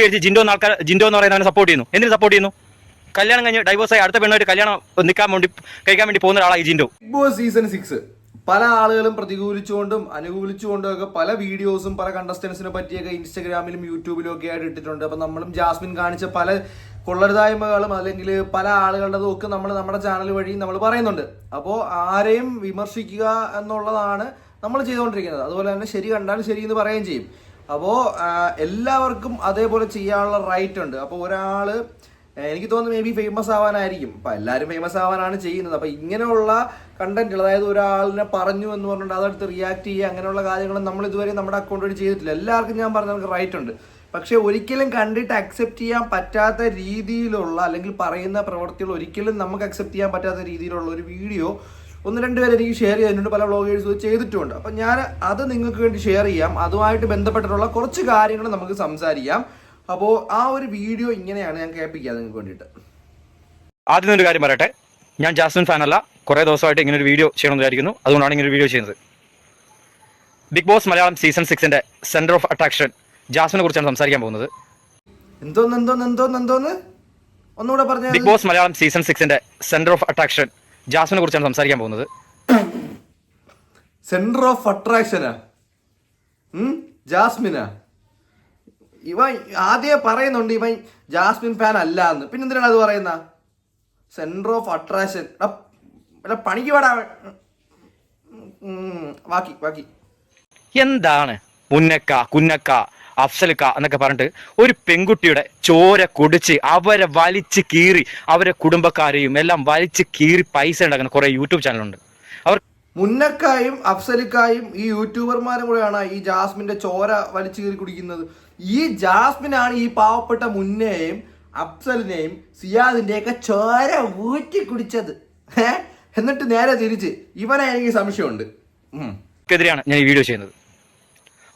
വിചാരിച്ച് ജിൻഡോ എന്ന ആൾക്കാർ ജിൻഡോ എന്ന് പറയുന്നവനെ സപ്പോർട്ട് ചെയ്യുന്നു. എന്തിനു സപ്പോർട്ട് ചെയ്യുന്നു? കല്യാണം കഴിഞ്ഞ് ഡൈവോഴ്സ് ആയി അടുത്ത പെണ്ണായിട്ട് കല്യാണം നിൽക്കാൻ വേണ്ടി കഴിക്കാൻ വേണ്ടി പോകുന്ന ഒരാളായി Jinto. Big Boss season six പല ആളുകളും പ്രതികൂലിച്ചുകൊണ്ടും അനുകൂലിച്ചുകൊണ്ടും ഒക്കെ പല വീഡിയോസും പല കണ്ടസ്റ്റൻസിനെ പറ്റിയൊക്കെ ഇൻസ്റ്റഗ്രാമിലും യൂട്യൂബിലും ഒക്കെ ആയിട്ട് ഇട്ടിട്ടുണ്ട്. അപ്പം നമ്മളും ജാസ്മിൻ കാണിച്ച പല കൊള്ളരുതായ്മകളും അല്ലെങ്കിൽ പല ആളുകളുടെതും ഒക്കെ നമ്മൾ നമ്മുടെ ചാനൽ വഴി നമ്മൾ പറയുന്നുണ്ട്. അപ്പോൾ ആരെയും വിമർശിക്കുക എന്നുള്ളതാണ് നമ്മൾ ചെയ്തുകൊണ്ടിരിക്കുന്നത്. അതുപോലെ തന്നെ ശരി കണ്ടാൽ ശരി എന്ന് പറയുകയും ചെയ്യും. അപ്പോൾ എല്ലാവർക്കും അതേപോലെ ചെയ്യാനുള്ള റൈറ്റ് ഉണ്ട്. അപ്പോൾ ഒരാൾ എനിക്ക് തോന്നുന്നു മേ ബി ഫേമസ് ആവാനായിരിക്കും. അപ്പം എല്ലാവരും ഫേമസ് ആവാനാണ് ചെയ്യുന്നത്. അപ്പം ഇങ്ങനെയുള്ള കണ്ടന്റുകൾ അതായത് ഒരാളിനെ പറഞ്ഞു എന്ന് പറഞ്ഞിട്ട് അതെടുത്ത് റിയാക്ട് ചെയ്യുക അങ്ങനെയുള്ള കാര്യങ്ങൾ നമ്മൾ ഇതുവരെ നമ്മുടെ അക്കൗണ്ട് വഴി ചെയ്തിട്ടില്ല. എല്ലാവർക്കും ഞാൻ പറഞ്ഞ നമുക്ക് റൈറ്റ് ഉണ്ട്. പക്ഷേ ഒരിക്കലും കണ്ടിട്ട് അക്സെപ്റ്റ് ചെയ്യാൻ പറ്റാത്ത രീതിയിലുള്ള അല്ലെങ്കിൽ പറയുന്ന പ്രവൃത്തികൾ ഒരിക്കലും നമുക്ക് അക്സെപ്റ്റ് ചെയ്യാൻ പറ്റാത്ത രീതിയിലുള്ള ഒരു വീഡിയോ ഒന്ന് രണ്ട് പേര് എനിക്ക് ഷെയർ ചെയ്തിട്ടുണ്ട് പല വ്ളോഗേഴ്സ് ചെയ്തിട്ടുണ്ട്. അപ്പം ഞാൻ അത് നിങ്ങൾക്ക് വേണ്ടി ഷെയർ ചെയ്യാം. അതുമായിട്ട് ബന്ധപ്പെട്ടിട്ടുള്ള കുറച്ച് കാര്യങ്ങൾ നമുക്ക് സംസാരിക്കാം. അപ്പോൾ ആ ഒരു വീഡിയോ ഇങ്ങനെയാണ് ഞാൻ കേൾപ്പിക്കുക നിങ്ങൾക്ക് വേണ്ടിയിട്ട്. ആദ്യം ഒരു കാര്യം പറയട്ടെ. ഞാൻ ജാസ്മിൻ ഫാൻ അല്ല. കുറേ ദിവസമായിട്ട് ഇങ്ങനെ ഒരു വീഡിയോ ചെയ്യണമെന്ന് വിചാരിക്കുന്നു. അതുകൊണ്ടാണ് ഇങ്ങനെ ഒരു വീഡിയോ ചെയ്യുന്നത്. ബിഗ് ബോസ് മലയാളം സീസൺ സിക്സിന്റെ സെന്റർ ഓഫ് അട്രാക്ഷൻ ജാസ്മിനെ കുറിച്ചാണ് സംസാരിക്കാൻ പോകുന്നത്. എന്തോന്ന് എന്തോന്ന് എന്തോന്ന് എന്തോന്ന്? ഒന്നുകൂടെ പറഞ്ഞു ബിഗ് ബോസ് മലയാളം സീസൺ സിക്സിന്റെ സെന്റർ ഓഫ് അട്രാക്ഷൻ ജാസ്മിനെ കുറിച്ചാണ് സംസാരിക്കാൻ പോകുന്നത് സെന്റർ ഓഫ് അട്രാക്ഷനാ ജാസ്മിനാ ഇവ ആദ്യം പറയുന്നുണ്ട് ഇവ ജാസ്മിൻ ഫാൻ അല്ല എന്ന് പിന്നെ എന്തിനാണ് അത് പറയുന്ന സെന്റർ ഓഫ് അട്രാക്ഷൻ പണിക്ക് പാടാ ബാക്കി ബാക്കി എന്താണ് മുന്നക്ക കുന്നക്ക അഫ്സൽക്ക എന്നൊക്കെ പറഞ്ഞിട്ട് ഒരു പെൺകുട്ടിയുടെ ചോര കുടിച്ച് അവരെ വലിച്ച് കീറി അവരെ കുടുംബക്കാരെയും എല്ലാം വലിച്ച് കീറി പൈസ ഉണ്ടാക്കുന്ന കുറെ യൂട്യൂബ് ചാനലുണ്ട്. അവർ മുന്നക്കായും അഫ്സലിക്കായും ഈ യൂട്യൂബർമാരും കൂടെയാണ് ഈ ജാസ്മിന്റെ ചോര വലിച്ചു കീറി കുടിക്കുന്നത്. ഈ ജാസ്മിനാണ് ഈ പാവപ്പെട്ട മുന്നേയും അഫ്സലിനെയും സിയാദിന്റെയൊക്കെ ചോര ഊറ്റി കുടിച്ചത്. എന്നിട്ട് നേരെ തിരിച്ച് ഇവനെ എനിക്ക് സംശയമുണ്ട്. എതിരെയാണ് ഞാൻ ഈ വീഡിയോ ചെയ്യുന്നത്.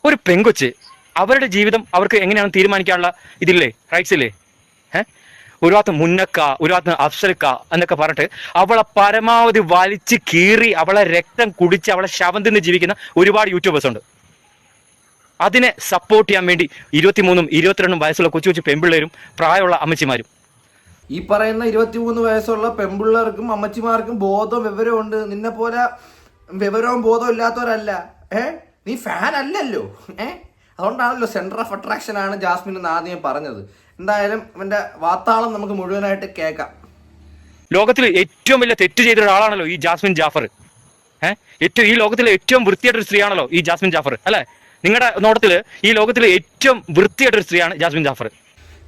ഒരു പെങ്കൊച്ച് അവരുടെ ജീവിതം അവർക്ക് എങ്ങനെയാണ് തീരുമാനിക്കാനുള്ള ഇതില്ലേ റൈറ്റ്സ് ഇല്ലേ? ഏഹ് ഒരു ഭാഗത്ത് മുന്നക്ക ഒരു ഭാഗത്ത് അഫ്സൽക്ക എന്നൊക്കെ പറഞ്ഞിട്ട് അവളെ പരമാവധി വലിച്ച് കീറി അവളെ രക്തം കുടിച്ച് അവളെ ശവം തിന്ന് ജീവിക്കുന്ന ഒരുപാട് യൂട്യൂബേഴ്സ് ഉണ്ട്. അതിനെ സപ്പോർട്ട് ചെയ്യാൻ വേണ്ടി ഇരുപത്തിമൂന്നും ഇരുപത്തിരണ്ടും വയസ്സുള്ള കൊച്ചു കൊച്ചു പെൺപിള്ളേരും പ്രായമുള്ള അമ്മച്ചിമാരും. ഈ പറയുന്ന ഇരുപത്തിമൂന്ന് വയസ്സുള്ള പെൺപിള്ളേർക്കും അമ്മച്ചിമാർക്കും ബോധം വിവരവും ഉണ്ട്. നിന്നെ പോലെ വിവരവും ബോധവും ഇല്ലാത്തവരല്ല. ഏ? നീ ഫാൻ അല്ലല്ലോ. ഏ? അതുകൊണ്ടാണല്ലോ സെന്റർ ഓഫ് അട്രാക്ഷൻ ആണ് ജാസ്മിൻ എന്ന് ആദ്യം പറഞ്ഞത്. എന്തായാലും ഇവന്റെ വാത്താളം നമുക്ക് മുഴുവനായിട്ട് കേൾക്കാം. ലോകത്തിൽ ഏറ്റവും വലിയ തെറ്റ് ചെയ്ത ഒരാളാണല്ലോ ഈ ജാസ്മിൻ ജാഫർ. ഏഹ് ഏറ്റവും ഈ ലോകത്തിലെ ഏറ്റവും വൃത്തിയായിട്ടൊരു സ്ത്രീയാണല്ലോ ഈ ജാസ്മിൻ ജാഫർ അല്ലെ? നിങ്ങളുടെ നോട്ടത്തിൽ ഈ ലോകത്തിലെ ഏറ്റവും വൃത്തിയായിട്ടൊരു സ്ത്രീയാണ് ജാസ്മിൻ ജാഫർ.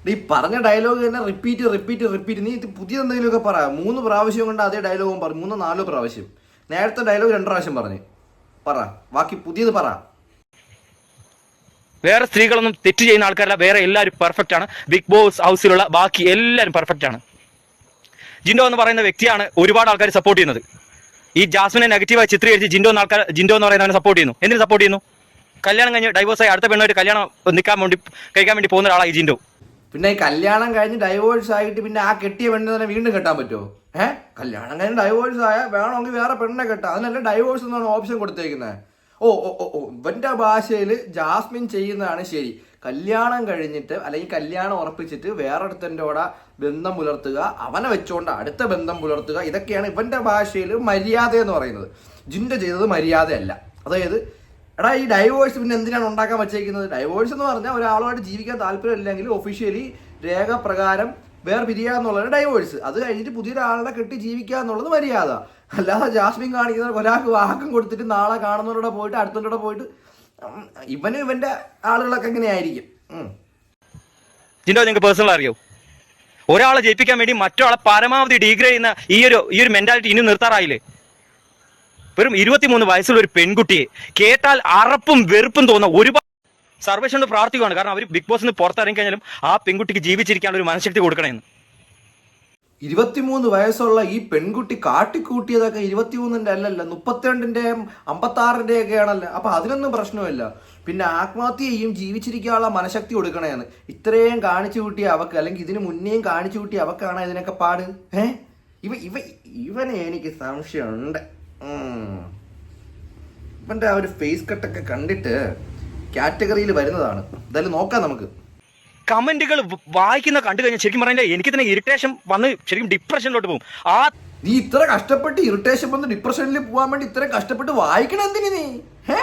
ഈ പറഞ്ഞ ഡയലോഗ് തന്നെ റിപ്പീറ്റ് റിപ്പീറ്റ് റിപ്പീറ്റ് നീ പുതിയ എന്തെങ്കിലുമൊക്കെ പറ. മൂന്ന് പ്രാവശ്യം കൊണ്ട് അതേ ഡയലോഗും പറഞ്ഞു മൂന്നോ നാലോ പ്രാവശ്യം. നേരത്തെ ഡയലോഗ് രണ്ട് പ്രാവശ്യം പറഞ്ഞു. പറ. ബാക്കി പുതിയത് പറ. വേറെ സ്ത്രീകളൊന്നും തെറ്റ് ചെയ്യുന്ന ആൾക്കാരല്ല. വേറെ എല്ലാവരും പെർഫെക്റ്റ് ആണ്. ബിഗ് ബോസ് ഹൗസിലുള്ള ബാക്കി എല്ലാവരും പെർഫെക്റ്റ് ആണ്. ജിൻഡോ എന്ന് പറയുന്ന വ്യക്തിയാണ് ഒരുപാട് ആൾക്കാർ സപ്പോർട്ട് ചെയ്യുന്നത്. ഈ ജാസ്മിനെ നെഗറ്റീവായി ചിത്രീകരിച്ച് ജിൻഡോ എന്ന ആൾക്കാർ ജിൻഡോ എന്ന് പറയുന്നവനെ സപ്പോർട്ട് ചെയ്യുന്നു. എന്തിനു സപ്പോർട്ട് ചെയ്യുന്നു? കല്യാണം കഴിഞ്ഞ് ഡൈവോഴ്സ് ആയി അടുത്ത പെണ്ണായിട്ട് കല്യാണം നിൽക്കാൻ വേണ്ടി കഴിക്കാൻ വേണ്ടി പോകുന്ന ഒരാളായി ജിൻഡോ. പിന്നെ കല്യാണം കഴിഞ്ഞ് ഡൈവോഴ്സ് ആയിട്ട് പിന്നെ ആ കെട്ടിയ പെണ്ണിനെ തന്നെ വീണ്ടും കെട്ടാൻ പറ്റുമോ? ഏഹ്? കല്യാണം കഴിഞ്ഞ് ഡൈവോഴ്സ് ആയാൽ വേണമെങ്കിൽ വേറെ പെണ്ണിനെ കെട്ടാം. അതിനല്ല ഡൈവോഴ്സ് എന്നാണ് ഓപ്ഷൻ കൊടുത്തേക്കുന്നത് ഓ ഓ ഓ ഓ. ഇവന്റെ ഭാഷയിൽ ജാസ്മിൻ ചെയ്യുന്നതാണ് ശരി. കല്യാണം കഴിഞ്ഞിട്ട് അല്ലെങ്കിൽ കല്യാണം ഉറപ്പിച്ചിട്ട് വേറൊരുത്തന്റെ കൂടെ ബന്ധം പുലർത്തുക അവനെ വെച്ചുകൊണ്ട് അടുത്ത ബന്ധം പുലർത്തുക ഇതൊക്കെയാണ് ഇവന്റെ ഭാഷയിൽ മര്യാദ എന്ന് പറയുന്നത്. ജിന്റെ ചെയ്തത് മര്യാദയല്ല. അതായത് എടാ ഈ ഡൈവോഴ്സ് പിന്നെ എന്തിനാണ് ഉണ്ടാക്കാൻ വെച്ചേക്കുന്നത്? ഡൈവോഴ്സ് എന്ന് പറഞ്ഞാൽ ഒരാളുമായിട്ട് ജീവിക്കാൻ താല്പര്യമില്ലെങ്കിൽ ഒഫീഷ്യലി രേഖപ്രകാരം വേർപിരിയുക എന്നുള്ളതാണ് ഡൈവോഴ്സ് അത് കഴിഞ്ഞിട്ട് പുതിയൊരാളെ കെട്ടി ജീവിക്കുക എന്നുള്ളത് മര്യാദ. അല്ലാതെ ജാസ്മിൻ കാണിക്കുന്ന ഒരാൾക്ക് വാക്കം കൊടുത്തിട്ട് നാളെ കാണുന്നവരുടെ പോയിട്ട് അടുത്തവരുടെ പോയിട്ട് ഇവനും ഇവന്റെ ആളുകളൊക്കെ എങ്ങനെയായിരിക്കും. ജിൻഡോ നിങ്ങൾക്ക് പേഴ്സണൽ അറിയോ? ഒരാളെ ജയിപ്പിക്കാൻ വേണ്ടി മറ്റൊരാളെ പരമാവധി ഡിഗ്രേ ചെയ്യുന്ന ഈ ഒരു ഈ ഒരു മെന്റാലിറ്റി ഇനി നിർത്താറായില്ലേ? വെറും ഇരുപത്തിമൂന്ന് വയസ്സുള്ള ഒരു പെൺകുട്ടിയെ കേട്ടാൽ അറപ്പും വെറുപ്പും തോന്നുന്ന ഒരുപാട് സർവേഷനോട് പ്രാർത്ഥിക്കുകയാണ് കാരണം അവർ ബിഗ് ബോസിന് പുറത്തിറങ്ങി കഴിഞ്ഞാലും ആ പെൺകുട്ടിക്ക് ജീവിച്ചിരിക്കാനുള്ള ഒരു മനഃശക്തി കൊടുക്കണമെന്ന് ഇരുപത്തിമൂന്ന് വയസ്സുള്ള ഈ പെൺകുട്ടി കാട്ടിക്കൂട്ടിയതൊക്കെ ഇരുപത്തിമൂന്നിന്റെ അല്ലല്ല മുപ്പത്തിരണ്ടിന്റെയും അമ്പത്താറിന്റെ ഒക്കെ ആണല്ലോ അപ്പൊ അതിനൊന്നും പ്രശ്നമില്ല. പിന്നെ ആത്മഹത്യ ചെയ്യും ജീവിച്ചിരിക്കാനുള്ള മനഃശക്തി കൊടുക്കണേന്ന്. ഇത്രയും കാണിച്ചു കൂട്ടിയ അവക്ക് അല്ലെങ്കിൽ ഇതിനു മുന്നേയും കാണിച്ചു കൂട്ടിയ അവക്കാണ് ഇതിനൊക്കെ പാട്? ഏ? ഇവ ഇവ ഇവനെ എനിക്ക് സംശയമുണ്ട്. ഇവന്റെ ആ ഒരു ഫേസ് കട്ടൊക്കെ കണ്ടിട്ട് കാറ്റഗറിയിൽ വരുന്നതാണ്. എന്തായാലും നോക്കാം നമുക്ക്. കമന്റുകൾ വായിക്കുന്ന കണ്ടു കഴിഞ്ഞാൽ ശരിക്കും പറഞ്ഞാൽ എനിക്ക് തന്നെ ഇറിറ്റേഷൻ വന്ന് ശരിക്കും ഡിപ്രഷനിലോട്ട് പോകും. ആ നീ ഇത്ര കഷ്ടപ്പെട്ട് ഇറിറ്റേഷൻ വന്ന് ഡിപ്രഷനിൽ പോകാൻ വേണ്ടി ഇത്ര കഷ്ടപ്പെട്ട് വായിക്കണം എന്തിനു നീ? ഏ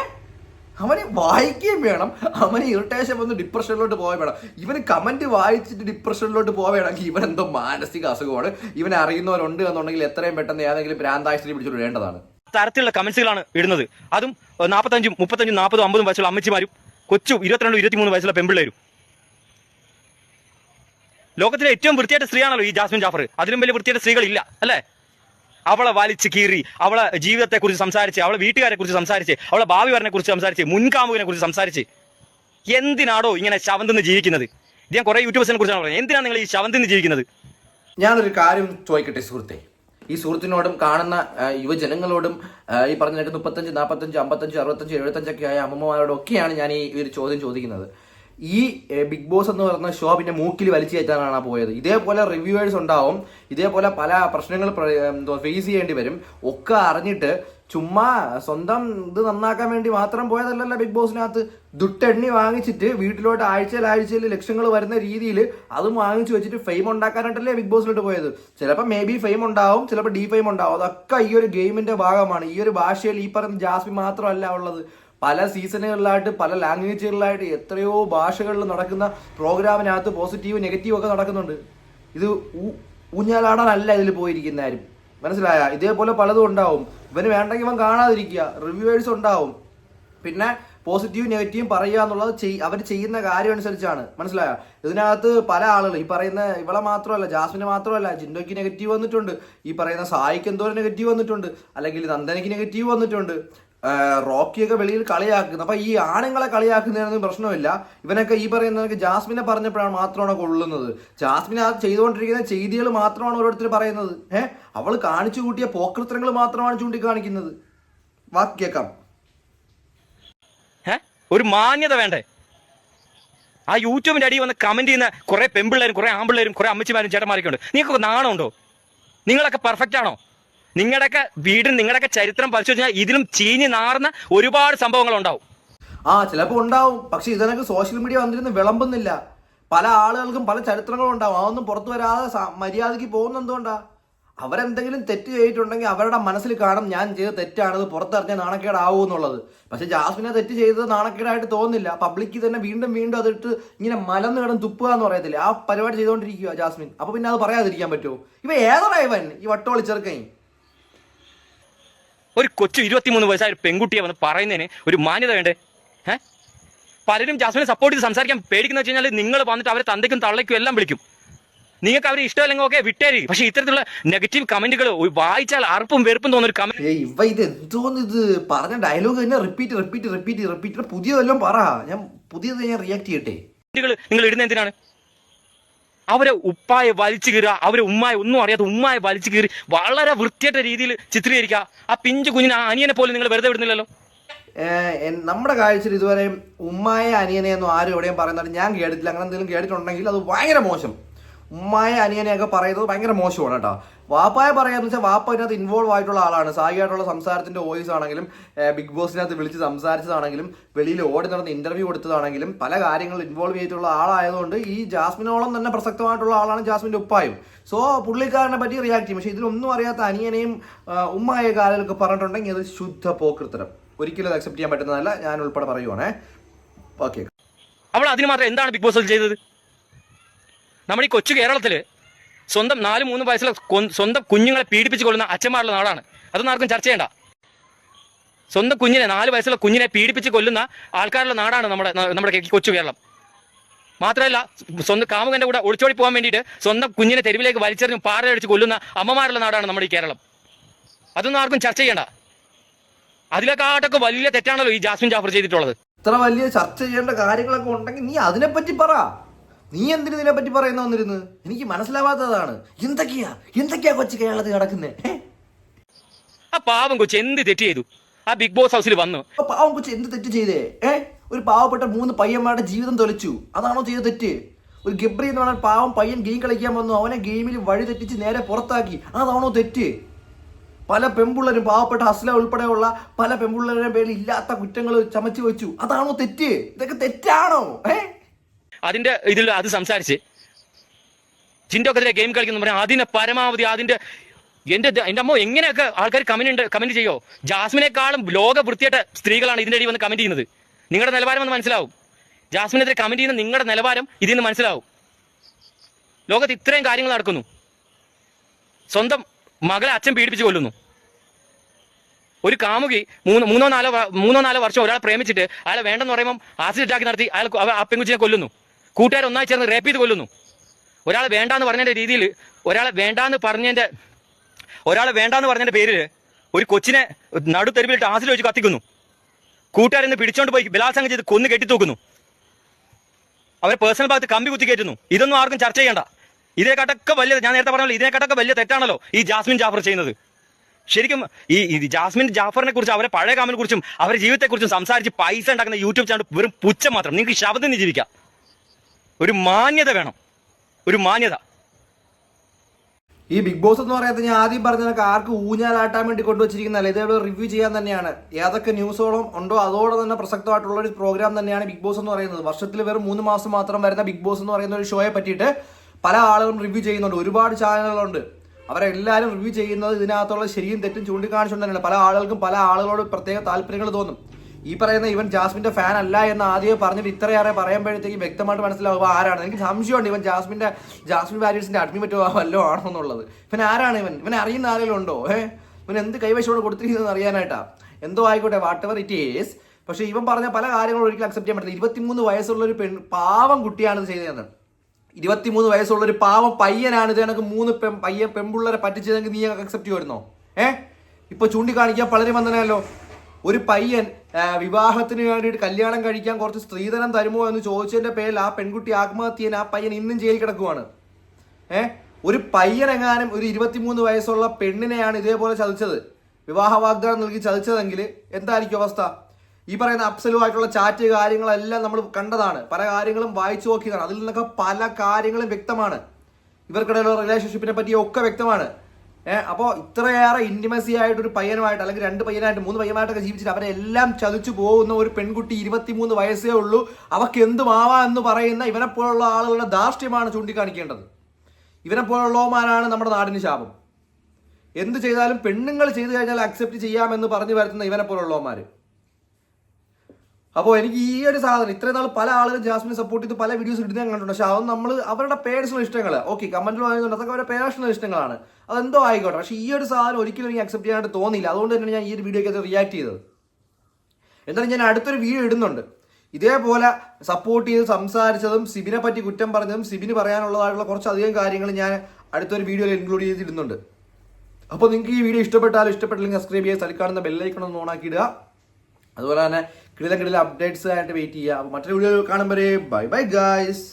അവന് വായിക്കുകയും വേണം. അവന് ഇറിറ്റേഷൻ വന്ന് ഡിപ്രഷനിലോട്ട് പോകാൻ വേണം. ഇവന് കമന്റ് വായിച്ചിട്ട് ഡിപ്രഷനിലോട്ട് പോവുകയാണെങ്കിൽ ഇവൻ എന്തോ മാനസിക അസുഖമാണ്. ഇവൻ അറിയുന്നവരുണ്ട് എന്നുണ്ടെങ്കിൽ എത്രയും പെട്ടെന്ന് ഏതെങ്കിലും ഭ്രാന്താശുപത്രി പിടിച്ചിട്ട് വിടേണ്ടതാണ് തരത്തിലുള്ള കമന്റ്സുകളാണ് ഇടുന്നത്. അതും നാൽപ്പത്തഞ്ചും മുപ്പത്തഞ്ചും നാൽപ്പതും അമ്പതും വയസ്സുള്ള അമ്മച്ചിമാരും കൊച്ചു ഇരുപത്തിരണ്ടും ഇരുപത്തിമൂന്ന് വയസ്സുള്ള പെമ്പിള്ളേരും ലോകത്തിലെ ഏറ്റവും വൃത്തിയായിട്ട് സ്ത്രീയാണല്ലോ ഈ ജാസ്മിൻ ജാഫർ. അതിലും വലിയ വൃത്തിയായിട്ട് സ്ത്രീകളില്ല അല്ലേ? അവളെ വലിച്ച് കീറി അവളെ ജീവിതത്തെ കുറിച്ച് സംസാരിച്ച് അവളെ വീട്ടുകാരെ കുറിച്ച് സംസാരിച്ച് അവളെ ഭാവി വരനെ കുറിച്ച് സംസാരിച്ച് മുൻകാമുവിനെ കുറിച്ച് സംസാരിച്ച് എന്തിനാടോ ഇങ്ങനെ ശവന്തിന്ന് ജീവിക്കുന്നത്? ഞാൻ കുറെ യൂട്യൂബേഴ്സിനെ കുറിച്ചാണ് പറയുന്നത് എന്തിനാണ് നിങ്ങൾ ഈ ശവന്തിന്ന് ജീവിക്കുന്നത്? ഞാനൊരു കാര്യം ചോദിക്കട്ടെ സുഹൃത്തെ. ഈ സുഹൃത്തിനോടും കാണുന്ന യുവജനങ്ങളോടും ഈ പറഞ്ഞ കണക്ക് മുപ്പത്തഞ്ച് നാൽപ്പത്തഞ്ച് അമ്പത്തഞ്ച് അറുപത്തഞ്ച് എഴുപത്തഞ്ചൊക്കെ ആയ അമ്മമാരോടൊക്കെയാണ് ഞാൻ ഈ ഒരു ചോദ്യം ചോദിക്കുന്നത്. ഈ ബിഗ് ബോസ് എന്ന് പറയുന്ന ഷോ പിന്നെ മൂക്കിൽ വലിച്ചു കയറ്റാനാണ് പോയത്. ഇതേപോലെ റിവ്യൂവേഴ്സ് ഉണ്ടാവും ഇതേപോലെ പല പ്രശ്നങ്ങൾ ഫേസ് ചെയ്യേണ്ടി വരും. ഒക്കെ അറിഞ്ഞിട്ട് ചുമ്മാ സ്വന്തം ഇത് നന്നാക്കാൻ വേണ്ടി മാത്രം പോയതല്ലല്ലോ ബിഗ് ബോസിനകത്ത് ദുട്ടെണ്ണി വാങ്ങിച്ചിട്ട് വീട്ടിലോട്ട് ആഴ്ചയിൽ ആഴ്ചയിൽ ലക്ഷങ്ങൾ വരുന്ന രീതിയിൽ അതും വാങ്ങിച്ചു വെച്ചിട്ട് ഫെയിം ഉണ്ടാക്കാനായിട്ടല്ലേ ബിഗ് ബോസിലോട്ട് പോയത്. ചിലപ്പോൾ മേ ബി ഫെയിം ഉണ്ടാവും ചിലപ്പോൾ ഡി ഫെയിം ഉണ്ടാവും. അതൊക്കെ ഈ ഒരു ഗെയിമിന്റെ ഭാഗമാണ്. ഈ ഒരു ഭാഷയിൽ ഈ പറയുന്ന ജാസ്മി മാത്രമല്ല ഉള്ളത്. പല സീസണുകളിലായിട്ട് പല ലാംഗ്വേജുകളിലായിട്ട് എത്രയോ ഭാഷകളിൽ നടക്കുന്ന പ്രോഗ്രാമിനകത്ത് പോസിറ്റീവ് നെഗറ്റീവ് ഒക്കെ നടക്കുന്നുണ്ട്. ഇത് ഊഞ്ഞാലാടാനല്ല ഇതിൽ പോയിരിക്കുന്ന ആരും മനസ്സിലായ? ഇതേപോലെ പലതും ഉണ്ടാവും. ഇവന് വേണ്ടെങ്കിൽ ഇവൻ കാണാതിരിക്കുക. റിവ്യൂവേഴ്സ് ഉണ്ടാവും. പിന്നെ പോസിറ്റീവ് നെഗറ്റീവ് പറയുക എന്നുള്ളത് ചെയ് അവർ ചെയ്യുന്ന കാര്യം അനുസരിച്ചാണ്. മനസ്സിലായോ? ഇതിനകത്ത് പല ആളുകൾ ഈ പറയുന്ന ഇവളെ മാത്രമല്ല ജാസ്മിന് മാത്രമല്ല ജിൻഡോയ്ക്ക് നെഗറ്റീവ് വന്നിട്ടുണ്ട്. ഈ പറയുന്ന സായിക്ക് എന്തോ നെഗറ്റീവ് വന്നിട്ടുണ്ട്. അല്ലെങ്കിൽ നന്ദനയ്ക്ക് നെഗറ്റീവ് വന്നിട്ടുണ്ട്. റോക്കിയൊക്കെ വെളിയിൽ കളിയാക്കുന്നത്. അപ്പൊ ഈ ആണുങ്ങളെ കളിയാക്കുന്നതിനൊന്നും പ്രശ്നമില്ല. ഇവനൊക്കെ ഈ പറയുന്നതൊക്കെ ജാസ്മിനെ പറഞ്ഞപ്പോഴാണ് മാത്രമാണ് കൊള്ളുന്നത്. ജാസ്മിൻ ആ ചെയ്തുകൊണ്ടിരിക്കുന്ന ചെയ്തികൾ മാത്രമാണ് ഓരോരുത്തർ പറയുന്നത്. ഏഹ് അവൾ കാണിച്ചു കൂട്ടിയ പോക്കൃത്രങ്ങൾ മാത്രമാണ് ചൂണ്ടിക്കാണിക്കുന്നത്. വാക്ക് കേൾക്കാം? ഒരു മാന്യത വേണ്ടേ? ആ യൂട്യൂബിന്റെ അടിയിൽ വന്ന് കമന്റ് ചെയ്യുന്ന കുറെ പെമ്പിള്ളേരും കുറെ ആമ്പിള്ളേരും കുറെ അമ്മച്ചിമാരും ചേട്ടന്മാരൊക്കെ ഉണ്ട്. നിങ്ങൾക്ക് നാണമുണ്ടോ? നിങ്ങളൊക്കെ പെർഫെക്റ്റ് ആണോ? നിങ്ങളുടെയൊക്കെ വീടും നിങ്ങളുടെയൊക്കെ ചരിത്രം പരിശോധിച്ച് കഴിഞ്ഞാൽ ഇതിലും ചീഞ്ഞ് നാർന്ന ഒരുപാട് സംഭവങ്ങൾ ഉണ്ടാവും. ആ ചിലപ്പോൾ ഉണ്ടാവും. പക്ഷെ ഇതിനൊക്കെ സോഷ്യൽ മീഡിയ വന്നിരുന്ന് വിളമ്പുന്നില്ല. പല ആളുകൾക്കും പല ചരിത്രങ്ങളും ഉണ്ടാവും. അതൊന്നും പുറത്തു വരാതെ മര്യാദയ്ക്ക് പോകുന്ന എന്തുകൊണ്ടാ? അവരെന്തെങ്കിലും തെറ്റ് ചെയ്തിട്ടുണ്ടെങ്കിൽ അവരുടെ മനസ്സിൽ കാണും ഞാൻ ചെയ്ത തെറ്റാണത് പുറത്തിറങ്ങിയ നാണക്കേടാവും എന്നുള്ളത്. പക്ഷെ ജാസ്മിനെ തെറ്റ് ചെയ്തത് നാണക്കേടായിട്ട് തോന്നുന്നില്ല. പബ്ലിക്ക് തന്നെ വീണ്ടും വീണ്ടും അതിട്ട് ഇങ്ങനെ മലന്ന് കിടന്ന് തുപ്പുക എന്ന് പറയത്തില്ല? ആ പരിപാടി ചെയ്തുകൊണ്ടിരിക്കുക ജാസ്മിൻ. അപ്പൊ പിന്നെ അത് പറയാതിരിക്കാൻ പറ്റുമോ? ഇവ ഏതാ ഈ വട്ടോളി ചെറുക്കൻ. ഒരു കൊച്ചു ഇരുപത്തിമൂന്ന് വയസ്സായ ഒരു പെൺകുട്ടിയെ വന്ന് പറയുന്നതിന് ഒരു മാന്യത വേണ്ടേ? ഏഹ് പലരും ജാസ്മിനെ സപ്പോർട്ട് ചെയ്ത് സംസാരിക്കാൻ പേടിക്കുന്ന വെച്ച് കഴിഞ്ഞാൽ നിങ്ങൾ വന്നിട്ട് അവരെ തന്തയ്ക്കും തള്ളയ്ക്കും എല്ലാം വിളിക്കും. നിങ്ങൾക്ക് അവരെ ഇഷ്ടമല്ലെങ്കിൽ ഓക്കെ വിട്ടേരി. പക്ഷെ ഇത്തരത്തിലുള്ള നെഗറ്റീവ് കമന്റുകൾ വായിച്ചാൽ അറുപ്പും വെറുപ്പും തോന്നുന്ന ഒരു കമന്റ് ഇവ ഇത് എന്തോന്ന് ഇത്? പറഞ്ഞ ഡയലോഗ് തന്നെ റിപ്പീറ്റ് റിപ്പീറ്റ് റിപ്പീറ്റ് റിപ്പീറ്റ് പുതിയതെല്ലാം പറ. ഞാൻ പുതിയത് ഞാൻ റിയാക്ട് ചെയ്യട്ടെ. നിങ്ങൾ ഇടുന്ന എന്തിനാണ്? അവരെ ഉപ്പായെ വലിച്ചു കീറുക അവരെ ഉമ്മായ ഒന്നും അറിയാത്ത ഉമ്മായ വലിച്ചു കീറി വളരെ വൃത്തിയായിട്ട രീതിയിൽ ചിത്രീകരിക്കുക. ആ പിഞ്ചു കുഞ്ഞിന് ആ അനിയനെ പോലും നിങ്ങൾ വെറുതെ വിടുന്നില്ലല്ലോ? നമ്മുടെ കാഴ്ചയിൽ ഇതുവരെ ഉമ്മായ അനിയനെ ഒന്നും ആരും എവിടെയും പറയുന്നത് ഞാൻ കേട്ടിട്ടില്ല. അങ്ങനെ എന്തെങ്കിലും കേട്ടിട്ടുണ്ടെങ്കിൽ അത് ഭയങ്കര മോശം. ഉമ്മായ അനിയനെയൊക്കെ പറയുന്നത് ഭയങ്കര മോശമാണ് കേട്ടോ. വാപ്പായ പറയാന്ന് വെച്ചാൽ വാപ്പ ഇതിനകത്ത് ഇൻവോൾവ് ആയിട്ടുള്ള ആളാണ്. സായിയായിട്ടുള്ള സംസാരത്തിന്റെ വോയിസ് ആണെങ്കിലും ബിഗ് ബോസിനകത്ത് വിളിച്ച് സംസാരിച്ചതാണെങ്കിലും വെളിയിൽ ഓടി നടന്ന് ഇന്റർവ്യൂ കൊടുത്തതാണെങ്കിലും പല കാര്യങ്ങളിൽ ഇൻവോൾവ് ചെയ്തിട്ടുള്ള ആളായതുകൊണ്ട് ഈ ജാസ്മിനോളം തന്നെ പ്രസക്തമായിട്ടുള്ള ആളാണ് ജാസ്മിന്റെ ഉപ്പായും. സോ പുള്ളിക്കാരനെ പറ്റി റിയാക്ട് ചെയ്യും. പക്ഷെ ഇതിലൊന്നും അറിയാത്ത അനിയനെയും ഉമ്മായ കാലൊക്കെ പറഞ്ഞിട്ടുണ്ടെങ്കിൽ അത് ശുദ്ധ പോക്കൃത്തരം ഒരിക്കലും അത് അക്സെപ്റ്റ് ചെയ്യാൻ പറ്റുന്നതല്ല. ഞാൻ ഉൾപ്പെടെ പറയുവാണേ. ഓക്കെ അവൾ അതിന് മാത്രം എന്താണ് ബിഗ് ബോസിൽ ചെയ്തത്? നമ്മുടെ ഈ കൊച്ചു കേരളത്തിൽ സ്വന്തം നാല് മൂന്ന് വയസ്സിലെ സ്വന്തം കുഞ്ഞുങ്ങളെ പീഡിപ്പിച്ച് കൊള്ളുന്ന അച്ഛന്മാരുള്ള നാടാണ്. അതൊന്നും ആർക്കും ചർച്ച ചെയ്യണ്ട. സ്വന്തം കുഞ്ഞിനെ നാല് വയസ്സുള്ള കുഞ്ഞിനെ പീഡിപ്പിച്ച് കൊല്ലുന്ന ആൾക്കാരുള്ള നാടാണ് നമ്മുടെ നമ്മുടെ കൊച്ചു കേരളം. മാത്രമല്ല സ്വന്തം കാമുകന്റെ കൂടെ ഒളിച്ചോടി പോകാൻ വേണ്ടിയിട്ട് സ്വന്തം കുഞ്ഞിനെ തെരുവിലേക്ക് വലിച്ചെറിഞ്ഞ് പാറയടിച്ച് കൊല്ലുന്ന അമ്മമാരുടെ നാടാണ് നമ്മുടെ ഈ കേരളം. അതൊന്നും ആർക്കും ചർച്ച ചെയ്യണ്ട. അതിലേക്കാട്ടൊക്കെ വലിയ തെറ്റാണല്ലോ ഈ ജാസ്മിൻ ജാഫർ ചെയ്തിട്ടുള്ളത്. ഇത്ര വലിയ ചർച്ച ചെയ്യേണ്ട കാര്യങ്ങളൊക്കെ ഉണ്ടെങ്കിൽ നീ അതിനെപ്പറ്റി പറ. നീ എന്തിനു ഇതിനെ പറ്റി പറയുന്ന വന്നിരുന്നു എനിക്ക് മനസ്സിലാവാത്തതാണ്. എന്തൊക്കെയാ? എന്തൊക്കെയാ കൊച്ചു കേരളത്തിൽ നടക്കുന്നേ? ആ പാവം കൊച്ചു എന്ത് തെറ്റ് ചെയ്തു? ആ ബിഗ് ബോസ് ഹൗസിൽ വന്നു. ആ പാവം കൊച്ചു എന്ത് തെറ്റ് ചെയ്തേ? ഏ? ഒരു പാവപ്പെട്ട മൂന്ന് പയ്യന്മാരുടെ ജീവിതം തൊലിച്ചു. അതാണോ ചെയ്ത തെറ്റ്? ഒരു ഗബ്രി എന്ന് പറഞ്ഞാൽ പാവം പയ്യൻ ഗെയിം കളിക്കാൻ വന്നു. അവനെ ഗെയിമിൽ വഴി തെറ്റിച്ച് നേരെ പുറത്താക്കി. അതാണോ തെറ്റ്? പല പെമ്പുള്ളരും പാവപ്പെട്ട ഹസ്ല ഉൾപ്പെടെയുള്ള പല പെമ്പുള്ളരുടെ പേരിൽ ഇല്ലാത്ത കുറ്റങ്ങൾ ചമച്ചു വെച്ചു. അതാണോ തെറ്റ്? ഇതൊക്കെ തെറ്റാണോ? ഏ? അതിന്റെ ഇതിൽ അത് സംസാരിച്ച് ജിൻഡോക്കെതിരെ ഗെയിം കളിക്കുന്നു പറഞ്ഞാൽ അതിനെ പരമാവധി അതിന്റെ എന്റെ എന്റെ അമ്മ എങ്ങനെയൊക്കെ ആൾക്കാർ കമന്റ് കമന്റ് ചെയ്യോ? ജാസ്മിനെക്കാളും ലോക വൃത്തിയായിട്ട് സ്ത്രീകളാണ് ഇതിന്റെ ഇടയിൽ വന്ന് കമന്റ് ചെയ്യുന്നത്. നിങ്ങളുടെ നിലവാരം ഒന്ന് മനസ്സിലാവും. ജാസ്മിനെതിരെ കമന്റ് ചെയ്യുന്ന നിങ്ങളുടെ നിലവാരം ഇതിൽ നിന്ന് മനസ്സിലാവും. ലോകത്ത് ഇത്രയും കാര്യങ്ങൾ നടക്കുന്നു. സ്വന്തം മകളെ അച്ഛൻ പീഡിപ്പിച്ച് കൊല്ലുന്നു. ഒരു കാമുകി മൂന്ന് മൂന്നോ നാലോ മൂന്നോ നാലോ വർഷം ഒരാളെ പ്രേമിച്ചിട്ട് അയാളെ വേണ്ടെന്ന് പറയുമ്പോൾ ആസിഡ് അറ്റാക്ക് നടത്തി അയാൾ ആ പെൺകുച്ചിനെ കൊല്ലുന്നു. കൂട്ടുകാർ ഒന്നായി ചേർന്ന് റേപ്പ് ചെയ്ത് കൊല്ലുന്നു. ഒരാൾ വേണ്ടാന്ന് പറഞ്ഞതിന്റെ രീതിയിൽ ഒരാളെ വേണ്ടാന്ന് പറഞ്ഞതിന്റെ ഒരാൾ വേണ്ടാന്ന് പറഞ്ഞതിന്റെ പേരിൽ ഒരു കൊച്ചിനെ നടു തെരുവിലിട്ട് ആസിഡ് വെച്ച് കത്തിക്കുന്നു. കൂട്ടുകാരെന്ന് പിടിച്ചോണ്ട് പോയി ബലാത്സംഗം ചെയ്ത് കൊന്നു കെട്ടിത്തൂക്കുന്നു. അവരെ പേഴ്സണൽ ഭാഗത്ത് കമ്പി കുത്തി കയറ്റുന്നു. ഇതൊന്നും ആർക്കും ചർച്ച ചെയ്യണ്ട. ഇതിനെക്കാട്ടൊക്കെ വലിയ ഞാൻ നേരത്തെ പറഞ്ഞല്ലോ ഇതിനെക്കാട്ടൊക്കെ വലിയ തെറ്റാണല്ലോ ഈ ജാസ്മിൻ ജാഫർ ചെയ്യുന്നത്. ശരിക്കും ഈ ജാസ്മിൻ ജാഫറിനെ കുറിച്ച് അവരെ പഴയ കാമിനെ കുറിച്ചും അവരുടെ ജീവിതത്തെക്കുറിച്ചും സംസാരിച്ച് പൈസ ഉണ്ടാക്കുന്ന യൂട്യൂബ് ചാനൽ വെറും പുച്ഛം മാത്രം. നിങ്ങൾക്ക് ശബ്ദം ജീവിക്കാം. ഒരു മാന്യത വേണം. ഒരു മാന്യത. ഈ ബിഗ് ബോസ് എന്ന് പറയുന്നത് ഞാൻ ആദ്യം പറഞ്ഞതൊക്കെ ആർക്ക് ഊഞ്ഞാലാട്ടാൻ വേണ്ടി കൊണ്ടുവച്ചിരിക്കുന്നതല്ല. ഇതേപോലെ റിവ്യൂ ചെയ്യാൻ തന്നെയാണ്. ഏതൊക്കെ ന്യൂസുകളും ഉണ്ടോ അതോടെ തന്നെ പ്രസക്തമായിട്ടുള്ള ഒരു പ്രോഗ്രാം തന്നെയാണ് ബിഗ് ബോസ് എന്ന് പറയുന്നത്. വർഷത്തിൽ വെറും മൂന്ന് മാസം മാത്രം വരുന്ന ബിഗ് ബോസ് എന്ന് പറയുന്ന ഒരു ഷോയെ പറ്റിയിട്ട് പല ആളുകളും റിവ്യൂ ചെയ്യുന്നുണ്ട്. ഒരുപാട് ചാനലുകളുണ്ട്. അവരെല്ലാവരും റിവ്യൂ ചെയ്യുന്നത് ഇതിനകത്തുള്ള ശരിയും തെറ്റും ചൂണ്ടിക്കാണിച്ചുകൊണ്ട് തന്നെയാണ്. പല ആളുകൾക്കും പല ആളുകളോട് പ്രത്യേക താല്പര്യങ്ങൾ തോന്നും. ഈ പറയുന്ന ഇവൻ ജാസ്മിന്റെ ഫാൻ അല്ല എന്ന് ആദ്യമേ പറഞ്ഞിട്ട് ഇത്രയേറെ പറയുമ്പോഴത്തേക്ക് വ്യക്തമായിട്ട് മനസ്സിലാവുക ആരാണ്. എനിക്ക് സംശയമുണ്ട് ഇവൻ ജാസ്മിന്റെ ജാസ്മിൻ വാരിയേഴ്സിന്റെ അഡ്മിറ്റ് പറ്റുമോ വല്ലോ ആണോ എന്നുള്ളത്. ഇവൻ ആരാണ് ഇവൻ? ഇവൻ അറിയുന്ന ആരെങ്കിലും ഉണ്ടോ? ഏഹ് ഇവൻ എന്ത് കൈവശമാണ് കൊടുത്തിരിക്കുന്നത് അറിയാനായിട്ടാ? എന്തോ ആയിക്കോട്ടെ വാട്ട് എവർ ഇറ്റ് ഈസ് പക്ഷേ ഇവൻ പറഞ്ഞ പല കാര്യങ്ങളും ഒരിക്കലും അക്സെപ്റ്റ് ചെയ്യാൻ പറ്റില്ല. ഇരുപത്തിമൂന്ന് വയസ്സുള്ള ഒരു പെൺ പാവം കുട്ടിയാണ് ചെയ്തതെന്ന്. ചെയ്തത് ഇരുപത്തിമൂന്ന് വയസ്സുള്ള ഒരു പാവം പയ്യനാണ് ഇത്. കണക്ക് മൂന്ന് പെൺ പയ്യൻ പെൺപിള്ളേരെ പറ്റിച്ചതെങ്കിൽ നീ അക്സെപ്റ്റ് ചെയ്യുമായിരുന്നോ? ഏഹ് ഇപ്പൊ ചൂണ്ടിക്കാണിക്കാൻ പലരും വന്നനല്ലോ ഒരു പയ്യൻ വിവാഹത്തിന് വേണ്ടിയിട്ട് കല്യാണം കഴിക്കാൻ കുറച്ച് സ്ത്രീധനം തരുമോ എന്ന് ചോദിച്ചതിന്റെ പേരിൽ ആ പെൺകുട്ടി ആത്മഹത്യ ആ പയ്യൻ ഇന്നും ജയിൽ കിടക്കുവാണ്. ഏ? ഒരു പയ്യനെങ്ങാനും ഒരു ഇരുപത്തിമൂന്ന് വയസ്സുള്ള പെണ്ണിനെയാണ് ഇതേപോലെ ചതിച്ചത്. വിവാഹ വാഗ്ദാനം നൽകി ചതിച്ചതെങ്കിൽ എന്തായിരിക്കും അവസ്ഥ? ഈ പറയുന്ന അപ്സലുമായിട്ടുള്ള ചാറ്റ് കാര്യങ്ങളെല്ലാം നമ്മൾ കണ്ടതാണ്. പല കാര്യങ്ങളും വായിച്ചു നോക്കിയതാണ്. അതിൽ നിന്നൊക്കെ പല കാര്യങ്ങളും വ്യക്തമാണ്. ഇവർക്കിടയിലുള്ള റിലേഷൻഷിപ്പിനെ പറ്റി ഒക്കെ വ്യക്തമാണ്. ഏഹ് അപ്പോൾ ഇത്രയേറെ ഇന്റിമസി ആയിട്ട് ഒരു പയ്യനുമായിട്ട് അല്ലെങ്കിൽ രണ്ട് പയ്യനായിട്ട് മൂന്ന് പയ്യനായിട്ടൊക്കെ ജീവിച്ചിട്ട് അവരെ എല്ലാം ചതിച്ചു പോകുന്ന ഒരു പെൺകുട്ടി ഇരുപത്തിമൂന്ന് വയസ്സേ ഉള്ളൂ. അവക്ക് എന്തുമാവാ എന്ന് പറയുന്ന ഇവനെ പോലുള്ള ആളുകളുടെ ധാർഷ്ട്യമാണ് ചൂണ്ടിക്കാണിക്കേണ്ടത്. ഇവനെ പോലുള്ളവന്മാരാണ് നമ്മുടെ നാടിന് ശാപം. എന്ത് ചെയ്താലും പെണ്ണുങ്ങൾ ചെയ്തു കഴിഞ്ഞാൽ അക്സെപ്റ്റ് ചെയ്യാമെന്ന് പറഞ്ഞു വരുത്തുന്ന ഇവനെ പോലുള്ളവന്മാർ അപ്പോൾ എനിക്ക് ഈ ഒരു സാധനം ഇത്രയും നാൾ പല ആളുകൾ ജാസ്മിനെ സപ്പോർട്ട് ചെയ്ത് പല വീഡിയോസ് ഇടുന്ന ഞാൻ കണ്ടിട്ടുണ്ട്. പക്ഷെ അത് നമ്മൾ അവരുടെ പേഴ്സണൽ ഇഷ്ടങ്ങൾ ഓക്കെ കമന്റിൽ പറയുന്നുണ്ട് അതൊക്കെ അവരുടെ പേഴ്സണൽ ഇഷ്ടങ്ങളാണ്. അതെന്തോ ആയിക്കോട്ടെ. പക്ഷേ ഈ ഒരു സാധനം ഒരിക്കലും എനിക്ക് അക്സെപ്റ്റ് ചെയ്യാനായിട്ട് തോന്നിയില്ല. അതുകൊണ്ട് തന്നെ ഞാൻ ഈ ഒരു വീഡിയോയ്ക്ക് റിയാക്ട് ചെയ്തത്. എന്തായാലും ഞാൻ അടുത്തൊരു വീഡിയോ ഇടുന്നുണ്ട്. ഇതേപോലെ സപ്പോർട്ട് ചെയ്ത് സംസാരിച്ചതും സിബിനെ പറ്റി കുറ്റം പറഞ്ഞതും സിബിന് പറയാനുള്ളതായിട്ടുള്ള കുറച്ചധികം കാര്യങ്ങൾ ഞാൻ അടുത്തൊരു വീഡിയോയിൽ ഇൻക്ലൂഡ് ചെയ്തിടുന്നുണ്ട് അപ്പോൾ നിങ്ങൾക്ക് ഈ വീഡിയോ ഇഷ്ടപ്പെട്ടാലും ഇഷ്ടപ്പെട്ടില്ലെങ്കിൽ സബ്സ്ക്രൈബ് ചെയ്യുക സ്ഥലം കാണുന്ന ബെല്ലൈക്കണം ഒന്ന് ഓണാക്കി ഇടുക. അതുപോലെ തന്നെ കിടില കിടില അപ്ഡേറ്റ്സ് ആയിട്ട് വെയിറ്റ് ചെയ്യുക അപ്പോൾ മറ്റൊരു വീഡിയോ കാണുമ്പോൾ ബൈ ബൈ ഗായ്സ്